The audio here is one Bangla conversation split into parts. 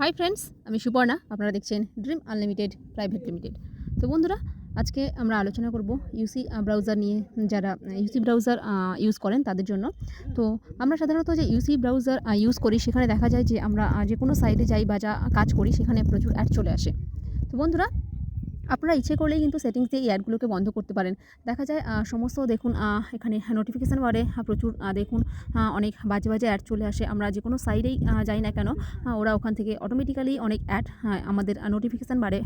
হাই ফ্রেন্ডস, আমি সুপর্ণা আপনারা দেখছেন ড্রিম আনলিমিটেড প্রাইভেট লিমিটেড। তো বন্ধুরা, আজকে আমরা আলোচনা করব ইউসি ব্রাউজার নিয়ে, যারা ইউসি ব্রাউজার ইউজ করেন তাদের জন্য। তো আমরা সাধারণত যে ইউসি ব্রাউজার ইউজ করি, সেখানে দেখা যায় যে আমরা যে কোনো সাইডে যাই বা যা কাজ করি, সেখানে প্রচুর অ্যাড চলে আসে। তো বন্ধুরা আপনারা ইচ্ছে করলেই কিন্তু সেটিংস দিয়ে এই অ্যাডগুলোকে বন্ধ করতে পারেন। দেখা যায় সমস্ত দেখুন এখানে নোটিফিকেশান বারে প্রচুর দেখুন অনেক বাজে বাজে অ্যাড চলে আসে। আমরা যে কোনো সাইডেই যাই না কেন ওরা ওখান থেকে অটোমেটিক্যালি অনেক অ্যাড আমাদের নোটিফিকেশান বারে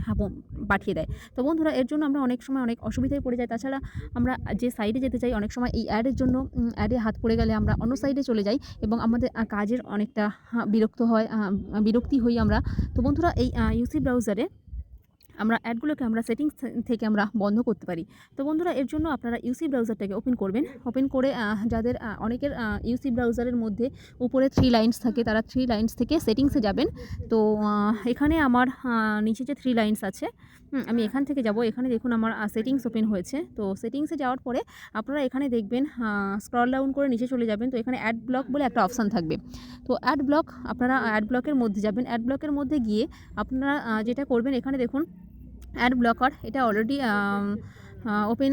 পাঠিয়ে দেয়। তো বন্ধুরা, এর জন্য আমরা অনেক সময় অনেক অসুবিধায় পড়ে যাই। তাছাড়া আমরা যে সাইডে যেতে চাই, অনেক সময় এই অ্যাডের জন্য অ্যাডে হাত পড়ে গেলে আমরা অন্য সাইডে চলে যাই এবং আমাদের কাজের অনেকটা বিরক্ত হয় বিরক্তি হই আমরা। তো বন্ধুরা, এই ইউসি ব্রাউজারে আমরা অ্যাডগুলোকে আমরা সেটিংস থেকে আমরা বন্ধ করতে পারি। তো বন্ধুরা, এর জন্য আপনারা ইউসি ব্রাউজারটাকে ওপেন করবেন। ওপেন করে যাদের অনেকের ইউসি ব্রাউজারের মধ্যে উপরে থ্রি লাইন্স থাকে, তারা থ্রি লাইন্স থেকে সেটিংসে যাবেন। তো এখানে আমার নিচে যে থ্রি লাইন্স আছে আমি এখান থেকে যাব। এখানে দেখুন আমার সেটিংস ওপেন হয়েছে। তো সেটিংসে যাওয়ার পরে আপনারা এখানে দেখবেন স্ক্রল ডাউন করে নিচে চলে যাবেন। তো এখানে অ্যাড ব্লক বলে একটা অপশান থাকবে। তো অ্যাড ব্লক আপনারা অ্যাড ব্লকের মধ্যে যাবেন। অ্যাড ব্লকের মধ্যে গিয়ে আপনারা যেটা করবেন, এখানে দেখুন অ্যাড ব্লকার এটা অলরেডি ওপেন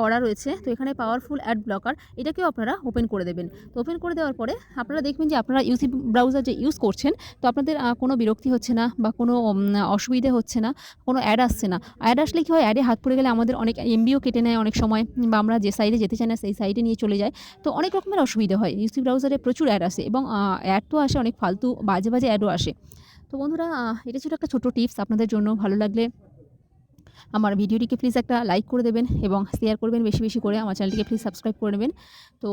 করা রয়েছে। তো এখানে পাওয়ারফুল অ্যাড ব্লকার এটাকেও আপনারা ওপেন করে দেবেন। তো ওপেন করে দেওয়ার পরে আপনারা দেখবেন যে আপনারা ইউসি ব্রাউজার যে ইউজ করছেন, তো আপনাদের কোনো বিরক্তি হচ্ছে না বা কোনো অসুবিধে হচ্ছে না, কোনো অ্যাড আসছে না। অ্যাড আসলে কী হয় অ্যাডে হাত পড়ে গেলে আমাদের অনেক এমবিও কেটে নেয় অনেক সময়, বা আমরা যে সাইডে যেতে চাই না, সেই সাইডে নিয়ে চলে যায়। তো অনেক রকমের অসুবিধা হয়। ইউসি ব্রাউজারে প্রচুর অ্যাড আসে এবং অ্যাড তো আসে, অনেক ফালতু, বাজে বাজে অ্যাডও আসে। তো বন্ধুরা এটা ছিল একটা ছোটো টিপস আপনাদের জন্য ভালো লাগলে আমার ভিডিওটিকে প্লিজ একটা লাইক করে দেবেন এবং শেয়ার করবেন বেশি বেশি করে। আমার চ্যানেলটিকে প্লিজ সাবস্ক্রাইব করে নেবেন। তো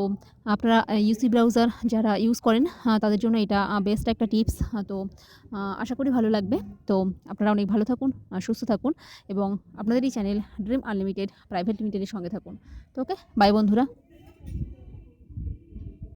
আপনারা ইউসি ব্রাউজার যারা ইউজ করেন তাদের জন্য এটা বেস্ট একটা টিপস তো আশা করি ভালো লাগবে। তো আপনারা অনেক ভালো থাকুন সুস্থ থাকুন এবং আপনাদের এই চ্যানেল ড্রিম আনলিমিটেড প্রাইভেট লিমিটেডের সঙ্গে থাকুন। তো ওকে বাই বন্ধুরা।